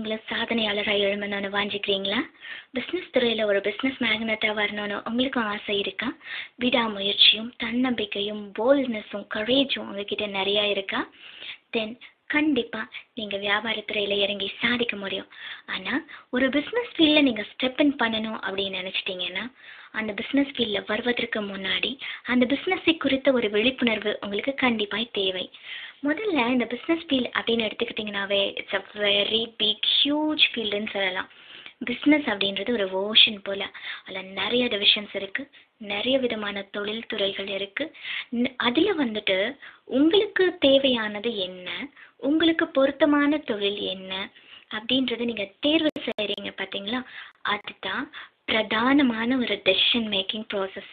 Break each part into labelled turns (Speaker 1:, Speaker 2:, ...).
Speaker 1: பகிர்ந்து நீங்களும் சாதனையாளராக எழுமணும்னு வாஞ்சிக்கிறீங்களா? பிஸ்னஸ் துறையில் ஒரு பிஸ்னஸ் மேக்னட்டாக வரணும்னு உங்களுக்கும் ஆசை இருக்கா? விடாமுயற்சியும் தன்னம்பிக்கையும் போல்ட்னஸும் கரேஜும் உங்ககிட்ட நிறையா இருக்கா? தென் கண்டிப்பாக நீங்கள் வியாபாரத்துறையில் இறங்கி சாதிக்க முடியும். ஆனால் ஒரு பிஸ்னஸ் ஃபீல்டில் நீங்கள் ஸ்டெப் இன் பண்ணணும் அப்படின்னு நினச்சிட்டிங்கன்னா அந்த பிஸ்னஸ் ஃபீல்டில் வருவதற்கு முன்னாடி அந்த பிஸ்னஸை குறித்த ஒரு விழிப்புணர்வு உங்களுக்கு கண்டிப்பாக தேவை. முதல்ல இந்த பிஸ்னஸ் ஃபீல்டு அப்படின்னு எடுத்துக்கிட்டிங்கனாவே it's a very big huge ஃபீல்டுன்னு சொல்லலாம். பிஸ்னஸ் அப்படின்றது ஒரு ஓஷன் போல். அதில் நிறைய டிவிஷன்ஸ் இருக்குது நிறைய விதமான தொழில் துறைகள் இருக்குது அதில் வந்துட்டு உங்களுக்கு தேவையானது என்ன? உங்களுக்கு பொருத்தமான தொழில் என்ன? அப்படின்றத நீங்கள் தேர்வு செய்கிறீங்க பார்த்தீங்களா அதுதான் பிரதானமான ஒரு டெசிஷன் மேக்கிங் ப்ராசஸ்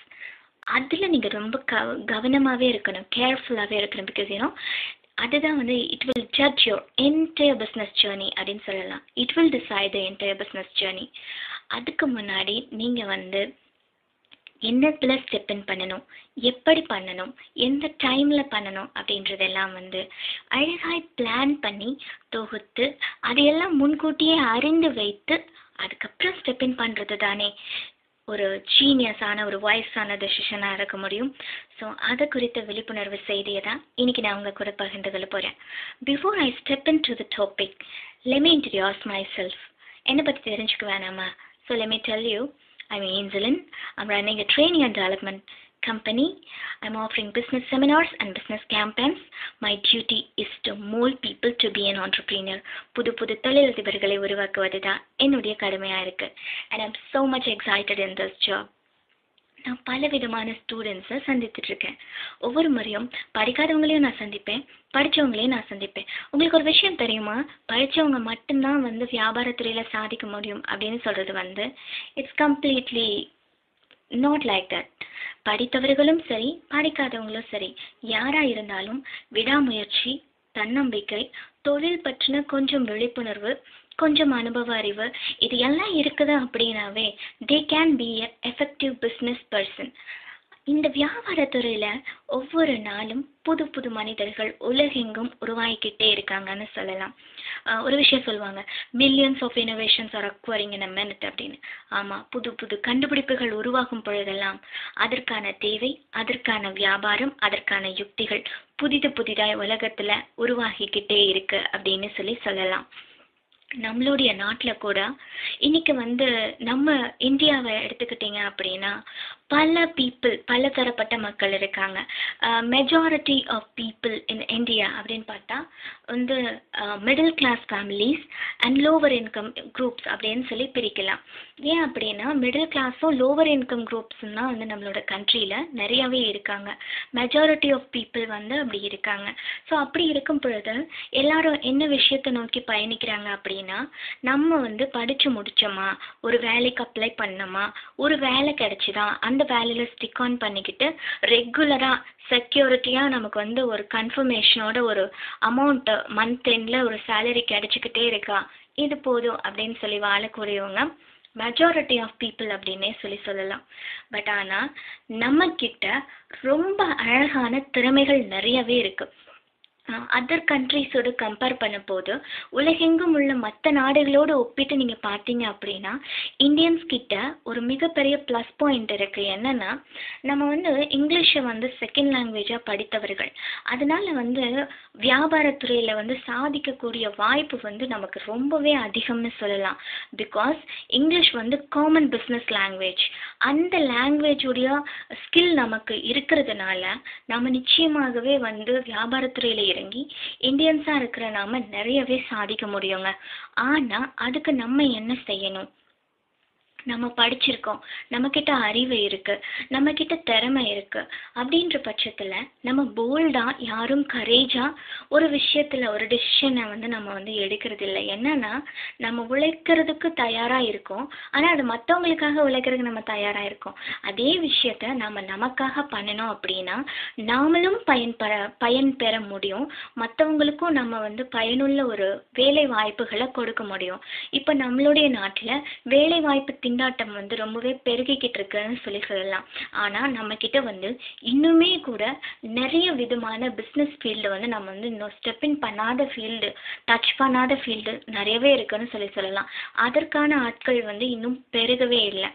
Speaker 1: அதில் நீங்கள் ரொம்ப கவ கவனமாகவே இருக்கணும். கேர்ஃபுல்லாகவே இருக்கணும். பிகாஸ் யூனோ அதுதான் வந்து it will judge your entire business journey அப்படின்னு சொல்லலாம். It will decide the entire business journey அதுக்கு முன்னாடி நீங்கள் வந்து என்னத்தில் ஸ்டெப் இன் பண்ணணும்? எப்படி பண்ணணும்? எந்த டைமில் பண்ணணும்? அப்படின்றதெல்லாம் வந்து அழகாய் பிளான் பண்ணி தொகுத்து அதையெல்லாம் முன்கூட்டியே அறிந்து வைத்து அதுக்கப்புறம் ஸ்டெப் இன் பண்ணுறது தானே ஒரு ஜீனியஸான ஒரு வாய்ஸான டெசிஷனாக இருக்க முடியும். ஸோ அதை குறித்த விழிப்புணர்வு செய்தியை தான் இன்றைக்கி நான் உங்கள் கூட பகிர்ந்து கொள்ள போகிறேன் before I step in to the topic let me introduce myself என்னை பற்றி தெரிஞ்சுக்க வேணாமா? So let me tell you I mean Angeline running நீங்கள் training and development company. I'm offering business seminars and business campaigns. My duty is to mold people to be an entrepreneur. புது புது தொழிலதிபர்களை உருவாக்குவது தான் என்னுடைய கடமையாக இருக்குது and I'm so much excited in this job நான் பல விதமான ஸ்டூடெண்ட்ஸை சந்தித்துட்ருக்கேன் ஒவ்வொரு முறையும் படிக்காதவங்களையும் நான் சந்திப்பேன் படித்தவங்களையும் நான் சந்திப்பேன் உங்களுக்கு ஒரு விஷயம் தெரியுமா படித்தவங்க மட்டும்தான் வந்து வியாபாரத்துறையில் சாதிக்க முடியும் அப்படின்னு சொல்கிறது வந்து it's completely not like that படித்தவர்களும் சரி படிக்காதவங்களும் சரி யாராக இருந்தாலும் விடாமுயற்சி தன்னம்பிக்கை தொழில் பற்றின கொஞ்சம் விழிப்புணர்வு கொஞ்சம் அனுபவ அறிவு இது எல்லாம் இருக்குது அப்படின்னாவே they can be a effective business person இந்த வியாபாரத்துறையில் ஒவ்வொரு நாளும் புது புது மனிதர்கள் உலகெங்கும் உருவாகிக்கிட்டே இருக்காங்கன்னு சொல்லலாம். ஒரு விஷயம் சொல்லுவாங்க. Millions of innovations are acquiring in a minute அப்படின்னு. ஆமாம் புது புது கண்டுபிடிப்புகள் உருவாகும் பொழுதெல்லாம் அதற்கான தேவை அதற்கான வியாபாரம் அதற்கான யுக்திகள் புதிது புதிதாய் உலகத்தில் உருவாகிக்கிட்டே இருக்கு அப்படின்னு சொல்லி சொல்லலாம். நம்மளுடைய நாட்டில் கூட இன்னைக்கு வந்து நம்ம இந்தியாவை எடுத்துக்கிட்டிங்க அப்படின்னா பல பீப்புள் பல தரப்பட்ட மக்கள் இருக்காங்க. Majority of people in India அப்படின்னு பார்த்தா வந்து middle class families and lower income groups அப்படின்னு சொல்லி பிரிக்கலாம். ஏன் அப்படின்னா மிடில் கிளாஸும் லோவர் இன்கம் குரூப்ஸும் தான் வந்து நம்மளோட கண்ட்ரியில் நிறையாவே இருக்காங்க. மெஜாரிட்டி ஆஃப் பீப்புள் வந்து அப்படி இருக்காங்க. ஸோ அப்படி இருக்கும் பொழுது எல்லாரும் என்ன விஷயத்தை நோக்கி பயணிக்கிறாங்க அப்படின்னா நம்ம வந்து படித்து முடித்தோமா ஒரு வேலைக்கு அப்ளை பண்ணோமா? ஒரு வேலை கிடச்சிதான் அந்த வேலையில் ஸ்டிக் ஆன் பண்ணிக்கிட்டு ரெகுலராக செக்யூரிட்டியாக நமக்கு வந்து ஒரு கன்ஃபர்மேஷனோட ஒரு அமௌண்ட்டு மந்த் எண்டில் ஒரு சேலரி கிடச்சிக்கிட்டே இருக்கா? இது போதும் அப்படின்னு சொல்லி வாழக்கூடியவங்க மெஜாரிட்டி ஆஃப் பீப்புள் அப்படின்னே சொல்லி சொல்லலாம். பட் ஆனால் நம்மக்கிட்ட ரொம்ப அழகான திறமைகள் நிறையவே இருக்குது அதர் கண்ட்ரிஸோடு கம்பேர் பண்ணும்போது உலகெங்கும் உள்ள மற்ற நாடுகளோடு ஒப்பிட்டு நீங்கள் பார்த்தீங்க அப்படின்னா இந்தியன்ஸ் கிட்ட ஒரு மிகப்பெரிய ப்ளஸ் பாயிண்ட் இருக்குது என்னென்னா நம்ம வந்து இங்கிலீஷை வந்து செகண்ட் லாங்குவேஜாக படித்தவர்கள். அதனால் வந்து வியாபாரத்துறையில் வந்து சாதிக்கக்கூடிய வாய்ப்பு வந்து நமக்கு ரொம்பவே அதிகம்னு சொல்லலாம். பிகாஸ் இங்கிலீஷ் வந்து காமன் பிஸ்னஸ் லாங்குவேஜ் அந்த லாங்குவேஜுடைய ஸ்கில் நமக்கு இருக்கிறதுனால நம்ம நிச்சயமாகவே வந்து வியாபாரத்துறையில் இறங்கி இந்தியன்ஸாக இருக்கிற நாம நிறையவே சாதிக்க முடியுங்க. ஆனால் அதுக்கு நம்ம என்ன செய்யணும்? நம்ம படிச்சிருக்கோம். நம்மக்கிட்ட அறிவு இருக்குது நம்மக்கிட்ட திறமை இருக்குது அப்படின்ற பட்சத்தில் நம்ம போல்டாக யாரும் கரேஜாக ஒரு விஷயத்தில் ஒரு டிசிஷனை வந்து நம்ம வந்து எடுக்கிறது இல்லை. என்னன்னா நம்ம உழைக்கிறதுக்கு தயாராக இருக்கோம். ஆனால் அது மற்றவங்களுக்காக உழைக்கிறதுக்கு நம்ம தயாராக இருக்கோம். அதே விஷயத்த நம்ம நமக்காக பண்ணணும் அப்படின்னா நாமளும் பயன்பெற பயன் பெற முடியும். மற்றவங்களுக்கும் நம்ம வந்து பயனுள்ள ஒரு வேலை வாய்ப்புகளை கொடுக்க முடியும். இப்போ நம்மளுடைய நாட்டில் வேலை வாய்ப்பு திங்க கொண்டாட்டம் வந்து ரொம்பவே பெருகிக்கிட்டு இருக்குன்னு சொல்லி சொல்லலாம். ஆனால் நம்மக்கிட்ட வந்து இன்னுமே கூட நிறைய விதமான பிஸ்னஸ் ஃபீல்டு வந்து நம்ம வந்து இன்னும் ஸ்டெப் இன் பண்ணாத ஃபீல்டு டச் பண்ணாத ஃபீல்டு நிறையவே இருக்குன்னு சொல்லி சொல்லலாம். அதற்கான ஆட்கள் வந்து இன்னும் பெருகவே இல்லை.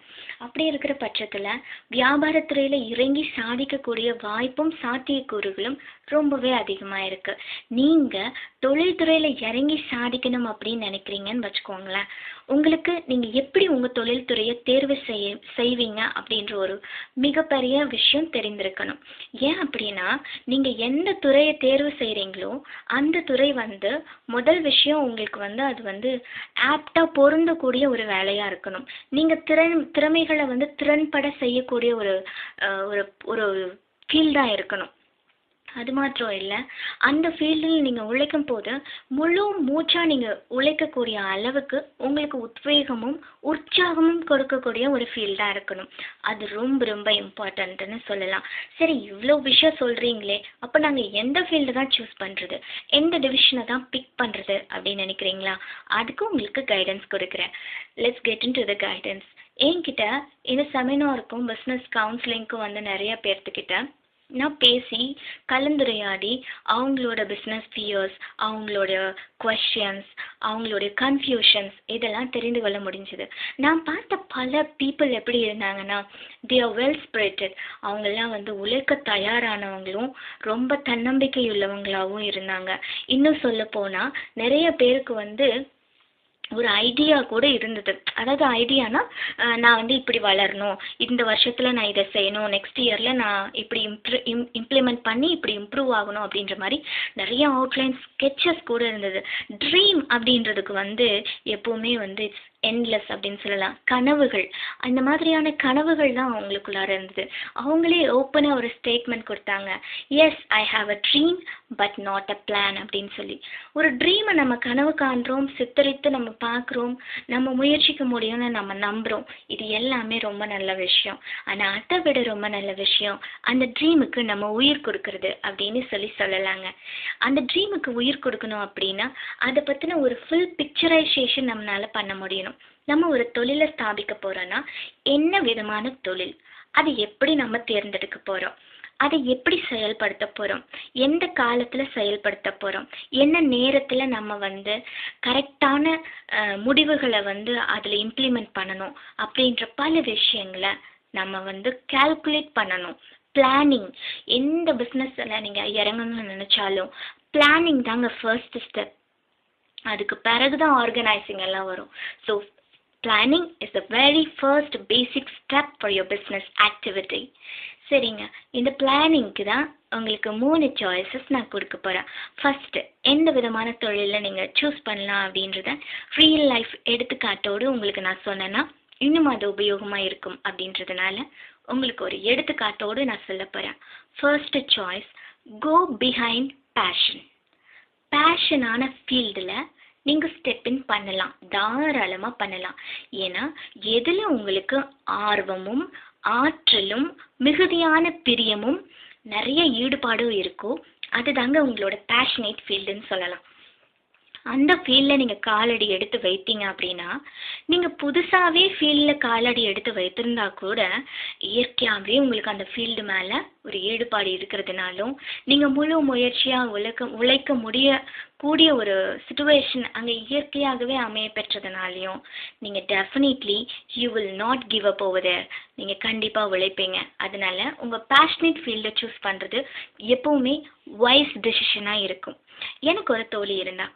Speaker 1: அப்படி இருக்கிற பட்சத்தில் வியாபாரத்துறையில் இறங்கி சாதிக்கக்கூடிய வாய்ப்பும் சாத்தியக்கூறுகளும் ரொம்பவே அதிகமாக இருக்குது நீங்கள் தொழில்துறையில் இறங்கி சாதிக்கணும் அப்படின்னு நினைக்கிறீங்கன்னு வச்சுக்கோங்களேன். உங்களுக்கு நீங்கள் எப்படி உங்கள் தொழில்துறையை தேர்வு செய்ய செய்வீங்க அப்படின்ற ஒரு மிகப்பெரிய விஷயம் தெரிந்திருக்கணும். ஏன் அப்படின்னா நீங்கள் எந்த துறையை தேர்வு செய்கிறீங்களோ அந்த துறை வந்து முதல் விஷயம் உங்களுக்கு வந்து அது வந்து ஆப்டாக பொருந்தக்கூடிய ஒரு வேலையாக இருக்கணும். நீங்கள் திறன் திறமைகளை வந்து திறன்பட செய்யக்கூடிய ஒரு ஒரு ஒரு ஃபீல்டாக இருக்கணும். அது மாத்திரம் இல்லை. அந்த ஃபீல்டில் நீங்கள் உழைக்கும் போது முழு மூச்சாக நீங்கள் உழைக்கக்கூடிய அளவுக்கு உங்களுக்கு உத்வேகமும் உற்சாகமும் கொடுக்கக்கூடிய ஒரு ஃபீல்டாக இருக்கணும். அது ரொம்ப ரொம்ப இம்பார்ட்டண்ட்டுன்னு சொல்லலாம். சரி இவ்வளோ விஷயம் சொல்கிறீங்களே அப்போ நாங்கள் எந்த ஃபீல்டு தான் சூஸ் பண்ணுறது எந்த டிவிஷனை தான் பிக் பண்ணுறது அப்படின்னு நினைக்கிறீங்களா? அதுக்கு உங்களுக்கு கைடன்ஸ் கொடுக்குறேன். Let's get in to the guidance என்கிட்ட இந்த செமினாருக்கும் பிஸ்னஸ் கவுன்சிலிங்க்கும் வந்து நிறைய பேர்த்துக்கிட்ட நான் பேசி கலந்துரையாடி அவங்களோட பிஸ்னஸ் ஃபியர்ஸ் அவங்களோட கொஷின்ஸ் அவங்களுடைய கன்ஃபியூஷன்ஸ் இதெல்லாம் தெரிந்து கொள்ள முடிஞ்சுது. நான் பார்த்த பல பீப்புள் எப்படி இருந்தாங்கன்னா தே ஆர் வெல் ஸ்பிரிட்டட் அவங்கெல்லாம் வந்து உழைக்க தயாரானவங்களும் ரொம்ப தன்னம்பிக்கை உள்ளவங்களாகவும் இருந்தாங்க. இன்னும் சொல்ல போனால் நிறைய பேருக்கு வந்து ஒரு ஐடியா கூட இருந்தது. அதாவது ஐடியானா நான் வந்து இப்படி வளரணும். இந்த வருஷத்தில் நான் இதை செய்யணும். நெக்ஸ்ட் இயரில் நான் இப்படி இம்ப்ரூ இம் இம்ப்ளிமெண்ட் பண்ணி இப்படி இம்ப்ரூவ் ஆகணும் அப்படின்ற மாதிரி நிறைய அவுட்லைன் ஸ்கெச்சஸ் கூட இருந்தது. ட்ரீம் அப்படின்றதுக்கு வந்து எப்போவுமே வந்து இட்ஸ் என்லெஸ் அப்படின்னு சொல்லலாம். கனவுகள். அந்த மாதிரியான கனவுகள் தான் அவங்களுக்குள்ளார இருந்தது. அவங்களே ஓப்பனாக ஒரு ஸ்டேட்மெண்ட் கொடுத்தாங்க. Yes I have a dream but not a plan அப்படின்னு சொல்லி. ஒரு ட்ரீமை நம்ம கனவு காண்றோம் சித்தரித்து நம்ம பார்க்குறோம் நம்ம முயற்சிக்க முடியும்னு நம்ம நம்புகிறோம் இது எல்லாமே ரொம்ப நல்ல விஷயம். ஆனால் அதை விட ரொம்ப நல்ல விஷயம் அந்த ட்ரீமுக்கு நம்ம உயிர் கொடுக்கறது அப்படின்னு சொல்லி சொல்லலாங்க. அந்த ட்ரீமுக்கு உயிர் கொடுக்கணும் அப்படின்னா அதை பற்றின ஒரு ஃபுல் பிக்சரைசேஷன் நம்மளால பண்ண முடியணும் நம்ம ஒரு தொழிலை ஸ்தாபிக்க போகிறோன்னா என்ன விதமான தொழில்? அது எப்படி நம்ம தேர்ந்தெடுக்க போகிறோம் அதை எப்படி செயல்படுத்த போகிறோம் எந்த காலத்தில் செயல்படுத்த போகிறோம் என்ன நேரத்தில் நம்ம வந்து கரெக்டான முடிவுகளை வந்து அதில் இம்ப்ளிமெண்ட் பண்ணணும்? அப்படின்ற பல விஷயங்களை நம்ம வந்து கால்குலேட் பண்ணணும். பிளானிங் எந்த பிஸ்னஸில் நீங்கள் இறங்கணும்னு நினச்சாலும் பிளானிங் தாங்க ஃபர்ஸ்ட் ஸ்டெப் அதுக்கு பிறகு தான் ஆர்கனைசிங் எல்லாம் வரும். So planning is the very first basic step for your business activity சரிங்க. இந்த பிளானிங்க்கு தான் உங்களுக்கு மூணு சாய்ஸஸ் நான் கொடுக்க போகிறேன் ஃபஸ்ட்டு எந்த விதமான தொழிலில் நீங்கள் சூஸ் பண்ணலாம் அப்படின்றத ரியல் லைஃப் எடுத்துக்காட்டோடு உங்களுக்கு நான் சொன்னேன்னா இன்னும் அது உபயோகமாக இருக்கும் அப்படின்றதுனால உங்களுக்கு ஒரு எடுத்துக்காட்டோடு நான் சொல்ல போகிறேன் first choice go behind passion பேஷனான ஃபீல்டில் நீங்கள் ஸ்டெப்பின் பண்ணலாம். தாராளமாக பண்ணலாம். ஏன்னா எதில் உங்களுக்கு ஆர்வமும் ஆற்றலும் மிகுதியான பிரியமும் நிறைய ஈடுபாடும் இருக்கோ அதுதாங்க உங்களோட பேஷனேட் ஃபீல்டுன்னு சொல்லலாம். அந்த ஃபீல்டில் நீங்கள் காலடி எடுத்து வைத்தீங்க அப்படின்னா நீங்கள் புதுசாகவே ஃபீல்டில் காலடி எடுத்து வைத்திருந்தா கூட இயற்கையாகவே உங்களுக்கு அந்த ஃபீல்டு மேலே ஒரு ஈடுபாடு இருக்கிறதுனாலும் நீங்கள் முழு முயற்சியாக உழைக்க உழைக்க முடிய கூடிய ஒரு சுச்சுவேஷன் அங்கே இயற்கையாகவே அமைய பெற்றதுனாலையும் நீங்கள் definitely you will not give up over there நீங்கள் கண்டிப்பாக உழைப்பீங்க. அதனால உங்கள் பேஷனேட் ஃபீல்டை சூஸ் பண்ணுறது எப்போவுமே வைஸ் டெசிஷனாக இருக்கும். எனக்கு ஒரு தோழி இருந்தா.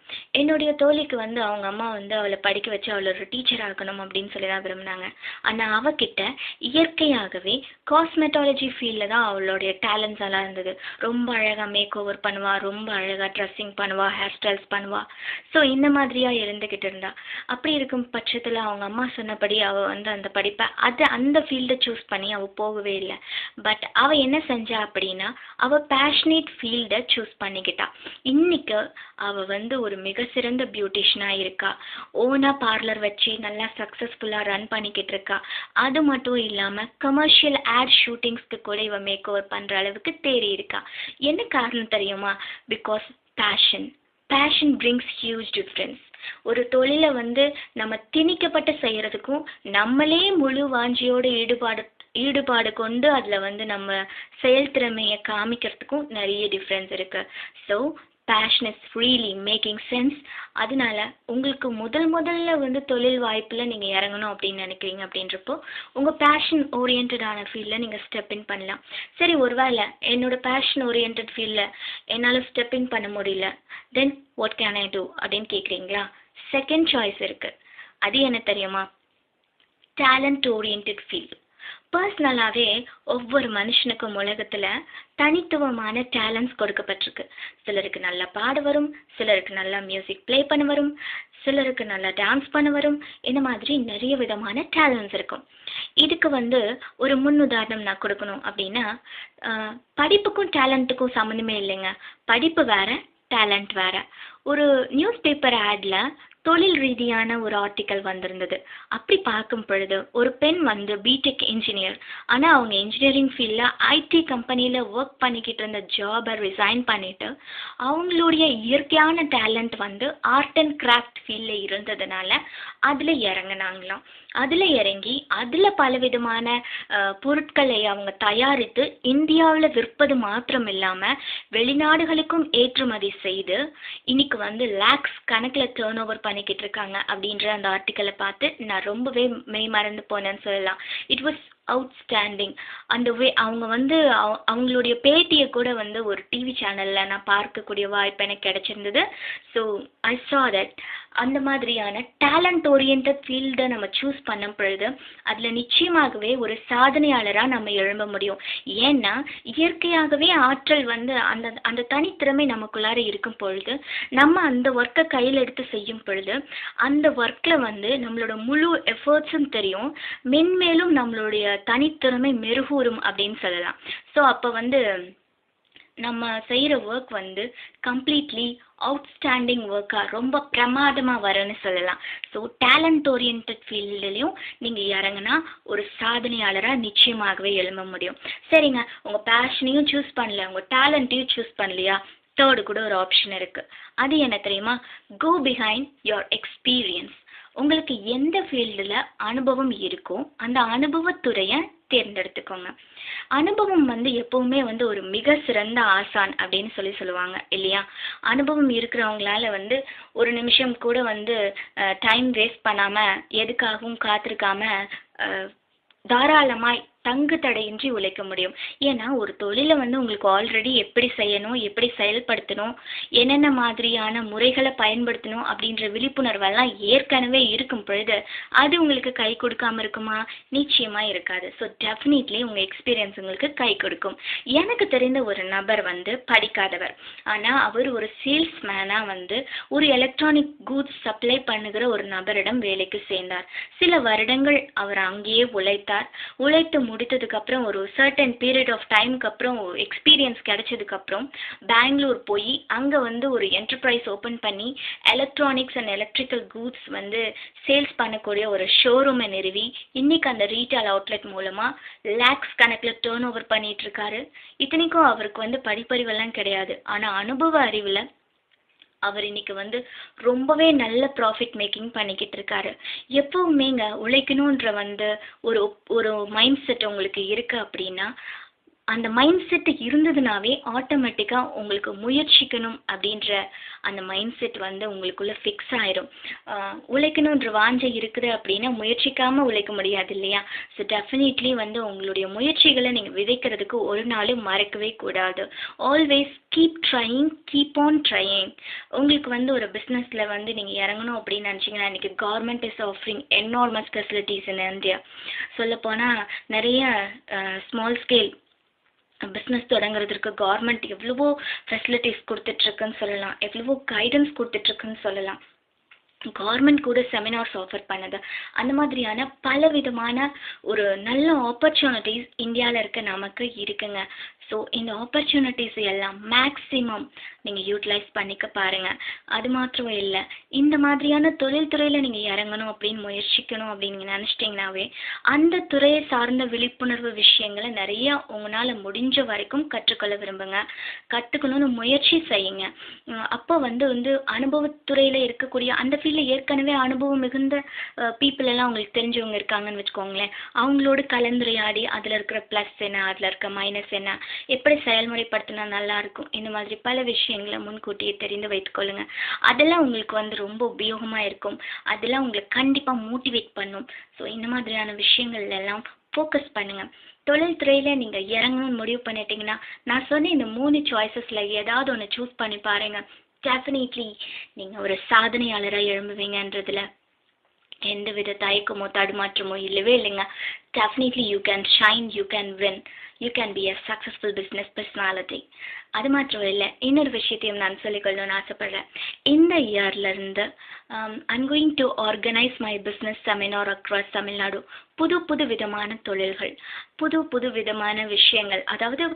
Speaker 1: என்னுடைய தோழிக்கு வந்து அவங்க அம்மா வந்து அவளை படிக்க வச்சு அவளை ஒரு டீச்சர் ஆக்கணும் அப்படின்னு சொல்லி தான் விரும்பினாங்க. ஆனால் அவகிட்ட இயற்கையாகவே காஸ்மெட்டாலஜி ஃபீல்டில் தான் அவளுடைய டேலண்ட்ஸ் எல்லாம் இருந்தது. ரொம்ப அழகாக மேக் ஓவர் பண்ணுவாள் ரொம்ப அழகாக ட்ரெஸ்ஸிங் பண்ணுவா ஹேர் ஸ்டைல்ஸ் பண்ணுவாள் ஸோ இந்த மாதிரியாக இருந்துக்கிட்டு இருந்தா. அப்படி இருக்கும் பட்சத்தில் அவங்க அம்மா சொன்னபடி அவள் வந்து அந்த படிப்பை அது அந்த ஃபீல்டை சூஸ் பண்ணி அவள் போகவே இல்லை. பட் அவள் என்ன செஞ்சா அப்படின்னா அவள் பேஷனேட் ஃபீல்டை சூஸ் பண்ணிக்கிட்டா. இன்னைக்கு அவள் வந்து ஒரு மிக சிறந்த பியூட்டிஷனாக இருக்கா. ஓனாக பார்லர் வச்சு நல்லா சக்ஸஸ்ஃபுல்லாக ரன் பண்ணிக்கிட்டு இருக்கா. அது மட்டும் இல்லாமல் கமர்ஷியல் ஆட் ஷூட்டிங்ஸ்க்கு கூட இவ மேக் ஓவர் பண்ணுற அளவுக்கு தேறி இருக்கா. என்ன காரணம் தெரியுமா? Because passion passion brings huge difference ஒரு தொழிலை வந்து நம்ம திணிக்கப்பட்டு செய்கிறதுக்கும் நம்மளே முழு வாஞ்சியோட ஈடுபாடு ஈடுபாடு கொண்டு அதில் வந்து நம்ம செயல்திறமையை காமிக்கிறதுக்கும் நிறைய டிஃப்ரென்ஸ் இருக்குது so passion is freely making sense அதனால உங்களுக்கு முதல் முதல்ல வந்து தொழில் வாய்ப்பில் நீங்கள் இறங்கணும் அப்படின்னு நினைக்கிறீங்க அப்படின்றப்போ உங்கள் பேஷன் ஓரியன்டான ஃபீல்டில் நீங்கள் ஸ்டெப் இன் பண்ணலாம். சரி ஒருவேளை என்னோட பேஷன் ஓரியன்ட் ஃபீல்டில் என்னால் ஸ்டெப் இன் பண்ண முடியல. Then what can I do அப்படின்னு கேட்குறீங்களா செகண்ட் சாய்ஸ் இருக்குது அது என்ன தெரியுமா? டேலண்ட் ஓரியன்ட் ஃபீல்டு பர்சனலாகவே ஒவ்வொரு மனுஷனுக்கும் உலகத்தில் தனித்துவமான டேலண்ட்ஸ் கொடுக்கப்பட்டிருக்கு. சிலருக்கு நல்லா பாட வரும் சிலருக்கு நல்லா மியூசிக் ப்ளே பண்ண வரும் சிலருக்கு நல்லா டான்ஸ் பண்ண வரும். இந்த மாதிரி நிறைய விதமான டேலண்ட்ஸ் இருக்கும். இதுக்கு வந்து ஒரு முன் உதாரணம் நான் கொடுக்கணும் அப்படின்னா படிப்புக்கும் டேலண்ட்டுக்கும் சம்மந்தமே இல்லைங்க. படிப்பு வேற டேலண்ட் வேற. ஒரு நியூஸ் பேப்பர் ஆட்ல தொழில் ரீதியான ஒரு ஆர்டிக்கல் வந்திருந்தது. அப்படி பார்க்கும் பொழுது ஒரு பெண் வந்து பிடெக் இன்ஜினியர் ஆனால் அவங்க இன்ஜினியரிங் ஃபீல்டில் ஐடி கம்பெனியில் ஒர்க் பண்ணிக்கிட்டு இருந்த ஜாபை ரிசைன் பண்ணிட்டு அவங்களுடைய இயற்கையான டேலண்ட் வந்து ஆர்ட் அண்ட் கிராஃப்ட் ஃபீல்டில் இருந்ததுனால அதில் இறங்குனாங்களாம். அதில் இறங்கி அதில் பலவிதமான பொருட்களை அவங்க தயாரித்து இந்தியாவில் விற்பது மாத்திரம் இல்லாமல் வெளிநாடுகளுக்கும் ஏற்றுமதி செய்து இன்னைக்கு வந்து லேக்ஸ் கணக்கில் டேர்ன் ஓவர் பண்ணிக்கிட்டு இருக்காங்க அப்படின்ற அந்த ஆர்டிக்கலை பார்த்து நான் ரொம்பவே மெய் மறந்து போனேன்னு சொல்லலாம். இட் வாஸ் அவுட்ஸ்டாண்டிங் அந்த வே அவங்க வந்து அவ- அவங்களுடைய பேட்டியை கூட வந்து ஒரு டிவி சேனலில் நான் பார்க்கக்கூடிய வாய்ப்பு எனக்கு கிடச்சிருந்தது. ஸோ ஐ சா தட் அந்த மாதிரியான டேலண்ட் ஓரியன்ட் ஃபீல்டை நம்ம சூஸ் பண்ணும் பொழுது அதில் நிச்சயமாகவே ஒரு சாதனையாளராக நம்ம எழும்ப முடியும். ஏன்னா இயற்கையாகவே ஆற்றல் வந்து அந்த அந்த தனித்திறமை நமக்குள்ளார இருக்கும் பொழுது நம்ம அந்த ஒர்க்கை கையில் எடுத்து செய்யும் பொழுது அந்த ஒர்க்கில் வந்து நம்மளோட முழு எஃபர்ட்ஸும் தெரியும். மென்மேலும் நம்மளுடைய தனித்திறமை மெருகூறும் அப்படின்னு சொல்லலாம். ஸோ அப்போ வந்து நம்ம செய்கிற ஒர்க் வந்து கம்ப்ளீட்லி அவுட்ஸ்டாண்டிங் ஒர்க்காக ரொம்ப பிரமாதமாக வரும்னு சொல்லலாம். ஸோ டேலண்ட் ஓரியன்ட் ஃபீல்டுலேயும் நீங்கள் இறங்குனா ஒரு சாதனையாளராக நிச்சயமாகவே எழும்ப முடியும். சரிங்க உங்கள் பேஷனையும் சூஸ் பண்ணல உங்கள் டேலண்ட்டையும் சூஸ் பண்ணலையா? தேர்டு கூட ஒரு ஆப்ஷன் இருக்குது அது என்ன தெரியுமா? கோ பிஹைண்ட் யோர் எக்ஸ்பீரியன்ஸ் உங்களுக்கு எந்த ஃபீல்டில் அனுபவம் இருக்கோ அந்த அனுபவத்துறையை தேர்ந்தெடுத்துக்கோங்க. அனுபவம் வந்து எப்பவுமே வந்து ஒரு மிக சிறந்த ஆசான் அப்படின்னு சொல்லி சொல்லுவாங்க இல்லையா? அனுபவம் இருக்கிறவங்களால வந்து ஒரு நிமிஷம் கூட வந்து டைம் வேஸ்ட் பண்ணாமல் எதுக்காகவும் காத்திருக்காம தாராளமாய் தங்கு தடையின்றி உழைக்க முடியும். ஏன்னா ஒரு தொழிலை வந்து உங்களுக்கு ஆல்ரெடி எப்படி செய்யணும் எப்படி செயல்படுத்தணும் என்னென்ன மாதிரியான முறைகளை பயன்படுத்தணும் அப்படின்ற விழிப்புணர்வெல்லாம் ஏற்கனவே இருக்கும் பொழுது அது உங்களுக்கு கை கொடுக்காம இருக்குமா? நிச்சயமா இருக்காது. ஸோ டெஃபினெட்லி உங்க எக்ஸ்பீரியன்ஸ் உங்களுக்கு கை கொடுக்கும். எனக்கு தெரிந்த ஒரு நபர் வந்து படிக்காதவர். ஆனா அவர் ஒரு சேல்ஸ்மேனா வந்து ஒரு எலக்ட்ரானிக் கூட்ஸ் சப்ளை பண்ணுகிற ஒரு நபரிடம் வேலைக்கு சேர்ந்தார். சில வருடங்கள் அவர் அங்கேயே உழைத்தார். உழைத்து முடித்ததுக்கப்புறம் ஒரு சர்டன் பீரியட் ஆஃப் டைமுக்கு அப்புறம் எக்ஸ்பீரியன்ஸ் கிடைச்சதுக்கப்புறம் பேங்களூர் பெங்களூர் போய் அங்கே வந்து ஒரு என்டர்பிரைஸ் ஓப்பன் பண்ணி எலக்ட்ரானிக்ஸ் அண்ட் எலக்ட்ரிக்கல் கூட்ஸ் வந்து சேல்ஸ் பண்ணக்கூடிய ஒரு ஷோரூமை நிறுவி இன்னைக்கு அந்த ரீட்டைல் அவுட்லெட் மூலமாக லேக்ஸ் கணக்கில் டேர்ன் ஓவர் பண்ணிட்டு இருக்காரு. இத்தனைக்கும் அவருக்கு வந்து படிப்பறிவெல்லாம் கிடையாது. ஆனால் அனுபவ அறிவில் அவர் இன்னைக்கு வந்து ரொம்பவே நல்ல ப்ராஃபிட் மேக்கிங் பண்ணிக்கிட்டு இருக்காரு. எப்பவுமேங்க உழைக்கணுன்ற வந்து ஒரு ஒரு மைண்ட் செட் உங்களுக்கு இருக்கு அப்படின்னா அந்த மைண்ட் செட் இருந்ததுனாவே ஆட்டோமேட்டிக்காக உங்களுக்கு முயற்சிக்கணும் அப்படின்ற அந்த மைண்ட் செட் வந்து உங்களுக்குள்ள ஃபிக்ஸ் ஆயிரும். உழைக்கணுன்ற வாஞ்சை இருக்குது அப்படின்னா முயற்சிக்காமல் உழைக்க முடியாது இல்லையா? ஸோ டெஃபினெட்லி வந்து உங்களுடைய முயற்சிகளை நீங்கள் விதைக்கிறதுக்கு ஒரு நாளும் மறக்கவே கூடாது. Always keep trying keep on trying உங்களுக்கு வந்து ஒரு பிஸ்னஸில் வந்து நீங்கள் இறங்கணும் அப்படின்னு நினச்சிங்கன்னா இன்றைக்கி government is offering enormous facilities in India சொல்லப்போனால் நிறைய ஸ்மால் ஸ்கேல் பிஸ்னஸ் தொடங்குறதுக்கு கவர்மெண்ட் எவ்வளவோ ஃபெசிலிட்டிஸ் கொடுத்துட்ருக்குன்னு சொல்லலாம். எவ்வளவோ கைடன்ஸ் கொடுத்துட்ருக்குன்னு சொல்லலாம். கவர்மெண்ட் கூட செமினார்ஸ் ஆஃபர் பண்ணுது. அந்த மாதிரியான பல விதமான ஒரு நல்ல ஆப்பர்ச்சுனிட்டிஸ் இந்தியாவில் இருக்க நமக்கு இருக்குங்க. ஸோ இந்த ஆப்பர்ச்சுனிட்டிஸ் எல்லாம் மேக்ஸிமம் நீங்கள் யூட்டிலைஸ் பண்ணிக்க பாருங்கள் அது மாத்திரம் இல்லை இந்த மாதிரியான தொழில்துறையில் நீங்கள் இறங்கணும் அப்படின்னு முயற்சிக்கணும் அப்படின்னு நீங்கள் நினச்சிட்டிங்கனாவே அந்த துறையை சார்ந்த விழிப்புணர்வு விஷயங்களை நிறையா உங்களால் முடிஞ்ச வரைக்கும் கற்றுக்கொள்ள விரும்புங்க. கற்றுக்கணும்னு முயற்சி செய்யுங்க. அப்போ வந்து வந்து அனுபவத்துறையில் இருக்கக்கூடிய அந்த ஃபீல்டில் ஏற்கனவே அனுபவம் மிகுந்த பீப்புள் எல்லாம் உங்களுக்கு தெரிஞ்சவங்க இருக்காங்கன்னு வச்சுக்கோங்களேன். அவங்களோட கலந்துரையாடி அதில் இருக்கிற ப்ளஸ் என்ன அதில் இருக்க மைனஸ் என்ன எப்படி செயல்முறைப்படுத்தினா நல்லா இருக்கும் இந்த மாதிரி பல விஷயங்களை முன்கூட்டியே தெரிந்து வைத்துக்கொள்ளுங்க. அதெல்லாம் உங்களுக்கு வந்து ரொம்ப உபயோகமாக இருக்கும். அதெல்லாம் உங்களை கண்டிப்பாக மோட்டிவேட் பண்ணும். ஸோ இந்த மாதிரியான விஷயங்கள் எல்லாம் ஃபோக்கஸ் பண்ணுங்கள் தொழில்துறையில் நீங்கள் இறங்கணும்னு முடிவு பண்ணிட்டீங்கன்னா நான் சொன்ன இந்த மூணு சாய்ஸஸில் ஏதாவது ஒன்று சூஸ் பண்ணி பாருங்கள் டெஃபினெட்லி நீங்கள் ஒரு சாதனையாளராக எழும்புவீங்கன்றதுல. எந்த வித தயக்கமோ தடுமாற்றமோ இல்லவே இல்லைங்க. Definitely you can shine you can win you can be a successful business personality அது மாத்திரம் இல்லை இன்னொரு விஷயத்தையும் நான் சொல்லிக்கொள்ளணும்னு ஆசைப்பட்றேன். இந்த இயர்லேருந்து I'm going to organise my business seminar across Tamil Nadu புது புது விதமான தொழில்கள் புது புது விதமான விஷயங்கள். அதாவது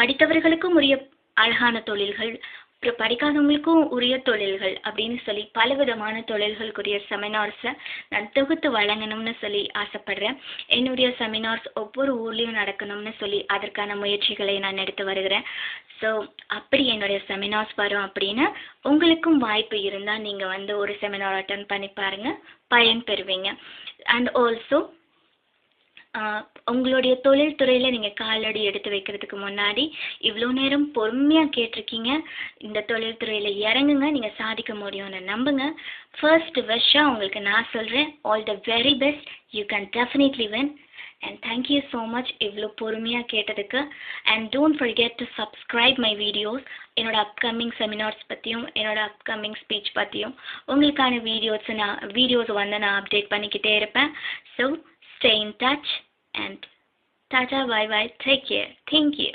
Speaker 1: படித்தவர்களுக்கும் உரிய அழகான தொழில்கள் அப்புறம் படிக்காதவங்களுக்கும் உரிய தொழில்கள் அப்படின்னு சொல்லி பல விதமான தொழில்களுக்குரிய செமினார்ஸை நான் தொகுத்து வழங்கணும்னு சொல்லி ஆசைப்படுறேன். என்னுடைய செமினார்ஸ் ஒவ்வொரு ஊர்லேயும் நடக்கணும்னு சொல்லி அதற்கான முயற்சிகளை நான் எடுத்து வருகிறேன். ஸோ அப்படி என்னுடைய செமினார்ஸ் வரும் அப்படின்னு உங்களுக்கும் வாய்ப்பு இருந்தால் நீங்கள் வந்து ஒரு செமினார் அட்டன் பண்ணி பாருங்கள் பயன் பெறுவீங்க அண்ட் ஆல்சோ உங்களுடைய தொழில் துறையில் நீங்கள் காலடி எடுத்து வைக்கிறதுக்கு முன்னாடி இவ்வளோ நேரம் பொறுமையாக கேட்டிருக்கீங்க. இந்த தொழில் துறையில் இறங்குங்க நீங்கள் சாதிக்க முடியும்னு நம்புங்க. ஃபர்ஸ்ட் விஷயம் உங்களுக்கு நான் சொல்கிறேன் all the very best you can definitely win. And thank you so much இவ்வளோ பொறுமையாக கேட்டதுக்கு. And don't forget to subscribe my videos என்னோட அப்கமிங் செமினார்ஸ் பற்றியும் என்னோட அப்கமிங் ஸ்பீச் பற்றியும் உங்களுக்கான வீடியோஸ் நான் வீடியோஸ் வந்து நான் அப்டேட் பண்ணிக்கிட்டே இருப்பேன். So stay in touch and tata bye bye take care. Thank you